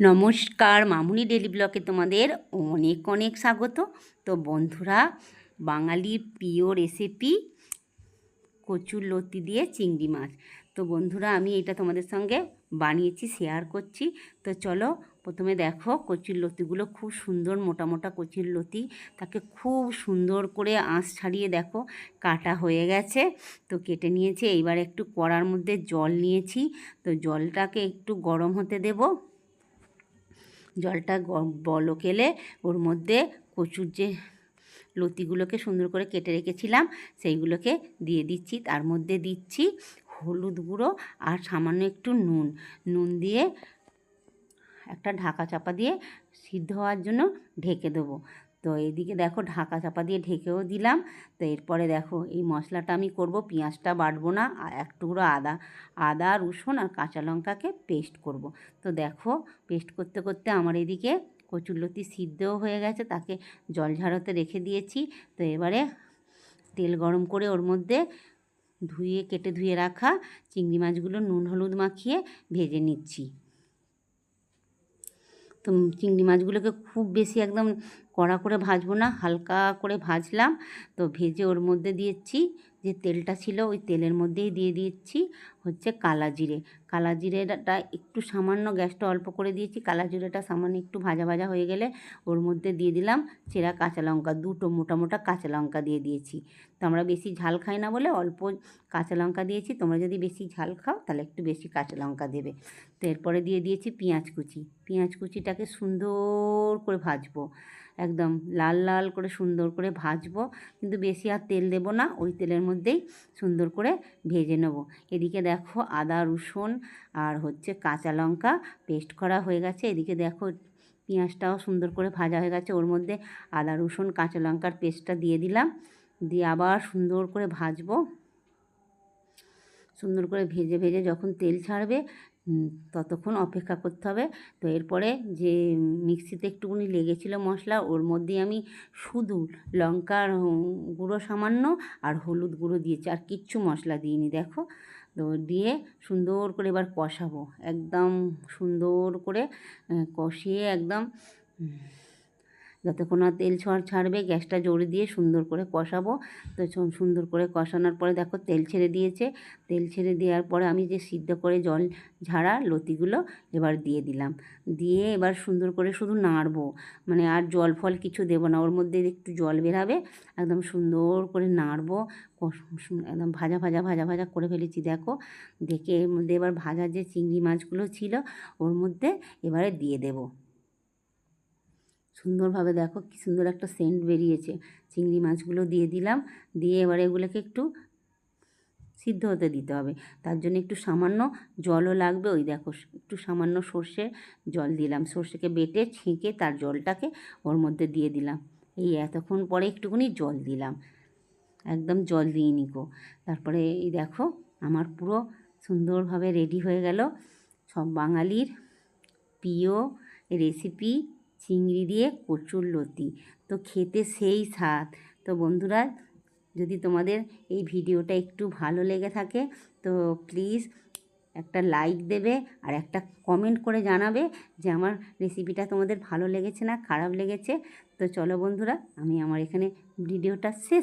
নমস্কার, মামুনি ডেলি ব্লকে তোমাদের অনেক অনেক স্বাগত। তো বন্ধুরা, বাঙালির প্রিয় রেসিপি কচুর লতি দিয়ে চিংড়ি মাছ। তো বন্ধুরা, আমি এটা তোমাদের সঙ্গে বানিয়েছি শেয়ার করছি। তো চলো, প্রথমে দেখো কচুর লতিগুলো খুব সুন্দর, মোটা মোটা কচুর লতি। তাকে খুব সুন্দর করে আঁশ ছাড়িয়ে দেখো, কাটা হয়ে গেছে। তো কেটে নিয়েছে, এইবার একটু কড়ার মধ্যে জল নিয়েছি। তো জলটাকে একটু গরম হতে দেবো। জলটা বলক এলে ওর মধ্যে কচুর যে লতিগুলোকে সুন্দর করে কেটে রেখেছিলাম, সেইগুলোকে দিয়ে দিচ্ছি। তার মধ্যে দিচ্ছি হলুদ গুঁড়ো আর সামান্য একটু নুন। নুন দিয়ে একটা ঢাকা চাপা দিয়ে সিদ্ধ হওয়ার জন্য ঢেকে দেবো। তো এদিকে দেখো ঢাকা চাপা দিয়ে ঢেকেও দিলাম। তো এরপরে দেখো এই মশলাটা আমি করব, পেঁয়াজটা বাটবো না, আর এক টুকরো আদা আদা, রসুন আর কাঁচা লঙ্কাকে পেস্ট করব। তো দেখো পেস্ট করতে করতে আমার এদিকে কচুরলতি সিদ্ধও হয়ে গেছে, তাকে জল ঝাড়াতে রেখে দিয়েছি। তো এবারে তেল গরম করে ওর মধ্যে ধুয়ে, কেটে ধুয়ে রাখা চিংড়ি মাছগুলো নুন হলুদ মাখিয়ে ভেজে নিচ্ছি। তো চিংড়ি মাছগুলোকে খুব বেশি একদম কড়া করে ভাজবো না, হালকা করে ভাজলাম। তো ভেজে ওর মধ্যে দিয়েছি যে তেলটা ছিল ওই তেলের মধ্যেই দিয়ে দিচ্ছি হচ্ছে কালা জিরে। কালা জিরেটা একটু সামান্য গ্যাসটা অল্প করে দিয়েছি, কালা জিরেটা সামান্য একটু ভাজা ভাজা হয়ে গেলে ওর মধ্যে দিয়ে দিলাম চেরা কাঁচা লঙ্কা, দুটো মোটা মোটা কাঁচা লঙ্কা দিয়ে দিয়েছি। তো আমরা বেশি ঝাল খাই না বলে অল্প কাঁচা লঙ্কা দিয়েছি, তোমরা যদি বেশি ঝাল খাও তাহলে একটু বেশি কাঁচা লঙ্কা দেবে। তো এরপরে দিয়ে দিয়েছি পেঁয়াজ কুচি। পেঁয়াজ কুচিটাকে সুন্দর করে ভাজবো। একদম লাল লাল করে সুন্দর করে ভাজবো। কিন্তু বেশি আর তেল দেবো না, ওই তেলের মধ্যেই সুন্দর করে ভেজে নেব। এদিকে দেখো আদা, রসুন আর হচ্ছে কাঁচা লঙ্কা পেস্ট করা হয়ে গেছে। এদিকে দেখো পেঁয়াজটাও সুন্দর করে ভাজা হয়ে গেছে। ওর মধ্যে আদা, রসুন, কাঁচা লঙ্কার পেস্টটা দিয়ে দিলাম। দিয়ে আবার সুন্দর করে ভাজবো। সুন্দর করে ভেজে ভেজে যখন তেল ছাড়বে ততক্ষণ অপেক্ষা করতে হবে। তো এরপরে যে মিক্সিতে একটুকুনি লেগেছিলো মশলা, ওর মধ্যে আমি শুধু লঙ্কার গুঁড়ো সামান্য আর হলুদ গুঁড়ো দিয়েছি আর কিচ্ছু মশলা দিইনি দেখো। তো দিয়ে সুন্দর করে এবার কষাবো, একদম সুন্দর করে কষিয়ে একদম যতক্ষণ না তেল ছড় ছাড়বে, গ্যাসটা জোরে দিয়ে সুন্দর করে কষাবো। তো সুন্দর করে কষানোর পরে দেখো তেল ছেড়ে দিয়েছে। তেল ছেড়ে দেওয়ার পরে আমি যে সিদ্ধ করে জল ঝাড়া লতিগুলো এবার দিয়ে দিলাম। দিয়ে এবার সুন্দর করে শুধু নাড়বো। মানে আর জল ফল কিছু দেবো না। ওর মধ্যে একটু জল বেরাবে। একদম সুন্দর করে নাড়বো। একদম ভাজা ভাজা ভাজা ভাজা করে ফেলেছি দেখো। দেখে এর মধ্যে এবার ভাজা যে চিংড়ি মাছগুলো ছিল, ওর মধ্যে এবারে দিয়ে দেবো। সুন্দরভাবে দেখো কী সুন্দর একটা সেন্ট বেরিয়েছে। চিংড়ি মাছগুলো দিয়ে দিলাম, দিয়ে এবার এগুলোকে একটু সিদ্ধ হতে দিতে হবে। তার জন্য একটু সামান্য জলও লাগবে, ওই দেখো একটু সামান্য সর্ষে জল দিলাম। সর্ষেকে বেটে ছেঁকে তার জলটাকে ওর মধ্যে দিয়ে দিলাম। এই এতক্ষণ পরে একটুখানি জল দিলাম। একদম জল দিয়ে নিকো। তারপরে এই দেখো আমার পুরো সুন্দরভাবে রেডি হয়ে গেল। সব বাঙালির প্রিয় রেসিপি চিংড়ি দিয়ে কচুর লতি। তো খেতে সেই স্বাদ। তো বন্ধুরা, যদি তোমাদের এই ভিডিওটা একটু ভালো লেগে থাকে, তো প্লিজ একটা লাইক দেবে আর একটা কমেন্ট করে জানাবে যে আমার রেসিপিটা তোমাদের ভালো লেগেছে না খারাপ লেগেছে। তো চলো বন্ধুরা, আমি আমার এখানে ভিডিওটা শেষ